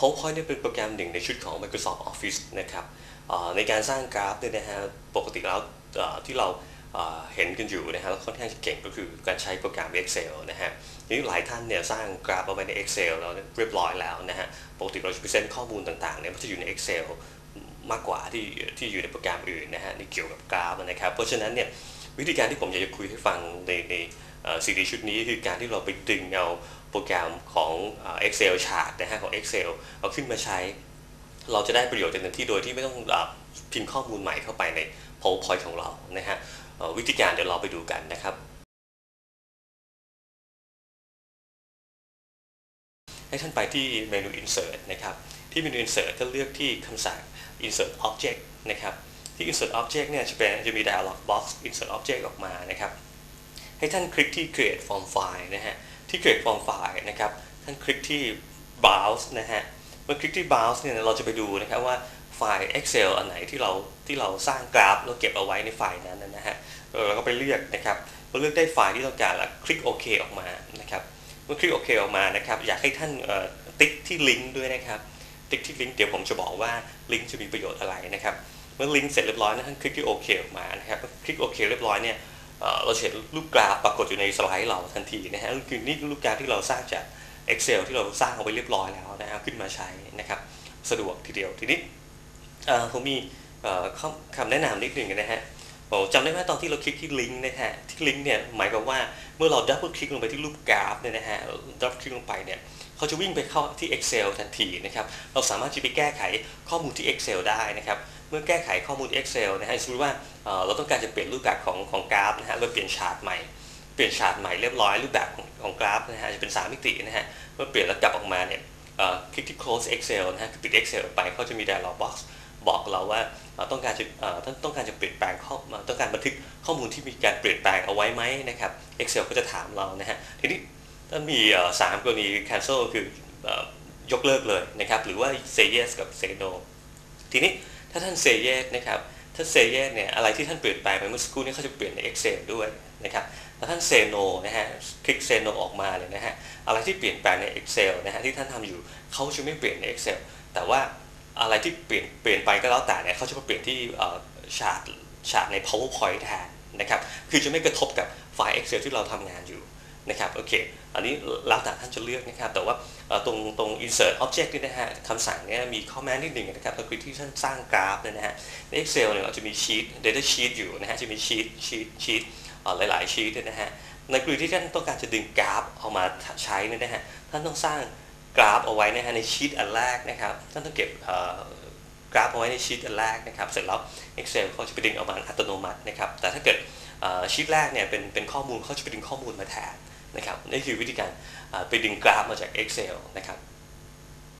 PowerPoint เนี่ยเป็นโปรแกรมหนึ่งในชุดของ Microsoft Office นะครับในการสร้างกราฟเนี่ยนะฮะปกติแล้วที่เราเห็นกันอยู่นะฮะแล้วค่อนข้างจะเก่งก็คือการใช้โปรแกรม Excel นะฮะนี้หลายท่านเนี่ยสร้างกราฟเอาไว้ใน Excel แล้วเรียบร้อยแล้วนะฮะปกติเราจะ present ข้อมูลต่างๆเนี่ยมันจะอยู่ใน Excel มากกว่าที่ที่อยู่ในโปรแกรมอื่นนะฮะในเกี่ยวกับกราฟนะครับ เพราะฉะนั้นเนี่ย วิธีการที่ผมอยากจะคุยให้ฟังในในซีรีชุดนี้คือการที่เราไปดึงเอาโปรแกรมของเอ่อ Excel chart นะฮะของ Excel เอาขึ้นมาใช้ เราจะได้ประโยชน์เต็มที่โดยที่ไม่ต้องพิมพ์ข้อมูลใหม่เข้าไปใน PowerPoint ของเรานะฮะวิธีการเดี๋ยวเราไปดูกันนะครับให้ท่านไปที่เมนู insert นะครับ ที่เมนู insert ก็เลือกที่คำสั่ง insert object นะครับ ที่ insert object เนี่ยจะเป็นจะมี dialog box insert object ออกมานะครับ ให้ท่านคลิกที่ create form file นะฮะ ที่ create form file นะครับ ท่านคลิกที่ browse นะฮะ เมื่อคลิกที่ browse เนี่ยเราจะไปดูนะครับว่าไฟล์ Excel อันไหนที่เราที่เราสร้างกราฟแล้วเก็บเอาไว้ในไฟล์นั้นนะฮะเราก็ไปเลือกนะครับพอเลือกได้ไฟล์ที่ต้องการแล้วคลิกโอเคออกมานะครับเมื่อคลิกโอเคออกมานะครับอยากให้ท่านติ๊กที่ลิงก์ด้วยนะครับติ๊กที่ลิงก์เดี๋ยวผมจะบอกว่าลิงก์จะมีประโยชน์อะไรนะครับ มื่อลิงก์เสร็จเรียบร้อยนะท่านคลิกที่โอเคออกมานะครับคลิกโอเคเรียบร้อยเนี่ยเราเห็นรูปกราฟปรากฏอยู่ในสไลด์เราทันทีนะฮะคือนี่รูปกราฟที่เราสร้างจาก Excel ที่เราสร้างเอาไว้เรียบร้อยแล้วนะครับขึ้นมาใช้นะครับสะดวกทีเดียวทีนี้ผมมีคำแนะนำนิดหนึ่งนะฮะผมจำได้ไหมตอนที่เราคลิกที่ลิงก์นะฮะที่ลิงก์เนี่ยหมายความว่าเมื่อเราดับเบิลคลิกลงไปที่รูปกราฟเนี่ยนะฮะดับเบิลคลิกลงไปเนี่ยเขาจะวิ่งไปเข้าที่ Excel ทันทีนะครับเราสามารถที่ไปแก้ไขข้อมูลที่ Excel ได้นะครับ เมื่อแก้ไขข้อมูล Excel นะฮะสมมติว่าเราต้องการจะเปลี่ยนรูปแบบของของกราฟนะฮะเราเปลี่ยนชาร์ตใหม่เปลี่ยนชาร์ตใหม่เรียบร้อยรูปแบบของของกราฟนะฮะจะเป็น 3 มิตินะฮะเมื่อเปลี่ยนแล้วกลับออกมาเนี่ยคลิกที่ close Excel นะฮะปิด Excel ไปเขาจะมี dialog box บอกเราว่าต้องการจะต้องการจะเปลี่ยนแปลงข้อต้องการบันทึกข้อมูลที่มีการเปลี่ยนแปลงเอาไว้ไหมนะครับ Excel ก็จะถามเรานะฮะทีนี้ถ้ามีเอ่อสามกรณี cancel คืออยกเลิกเลยนะครับ หรือว่า say yes กับ say no ทีนี้ ถ้าท่าน say yes นะครับถ้า say yes เนี่ยอะไรที่ท่านเปลี่ยนแปลงไปเมื่อสักครู่นี้เขาจะเปลี่ยนใน Excel ด้วยนะครับถ้าท่าน say no นะฮะคลิก say no ออกมาเลยนะฮะอะไรที่เปลี่ยนแปลงใน Excel นะฮะที่ท่านทำอยู่เขาจะไม่เปลี่ยนใน Excel แต่ว่าอะไรที่เปลี่ยนเปลี่ยนไปก็แล้วแต่เนี่ยเขาจะมาเปลี่ยนที่เอ่อชาร์ตชาร์ตใน PowerPoint แทนนะครับคือจะไม่กระทบกับไฟล์ Excel ที่เราทำงานอยู่ นะครับโอเคอันนี้แล้วแต่ท่านจะเลือกนะครับแต่ว่าตรงตรง insert object นี่นะฮะคำสั่งเนี่ยมีข้อแม้นิดหนึ่งนะครับก็คือที่ท่านสร้างกราฟเนี่ยนะฮะใน Excel เนี่ยเราจะมี sheet data sheet อยู่นะฮะจะมี sheet sheet sheet หลายๆชีตเนี่ยนะฮะในกรณีที่ท่านต้องการจะดึงกราฟเอามาใช้เนี่ยนะฮะท่านต้องสร้างกราฟเอาไว้นะฮะในชีตอันแรกนะครับท่านต้องเก็บกราฟเอาไว้ในชีตอันแรกนะครับเสร็จแล้ว Excel เขาจะไปดึงเอามาอัตโนมัตินะครับแต่ถ้าเกิด ชีตแรกเนี่ยเป็นเป็นข้อมูลเขาจะไปดึงข้อมูลมาแทนนะครับนี่คือวิธีการไปดึงกราฟมาจาก Excel นะครับ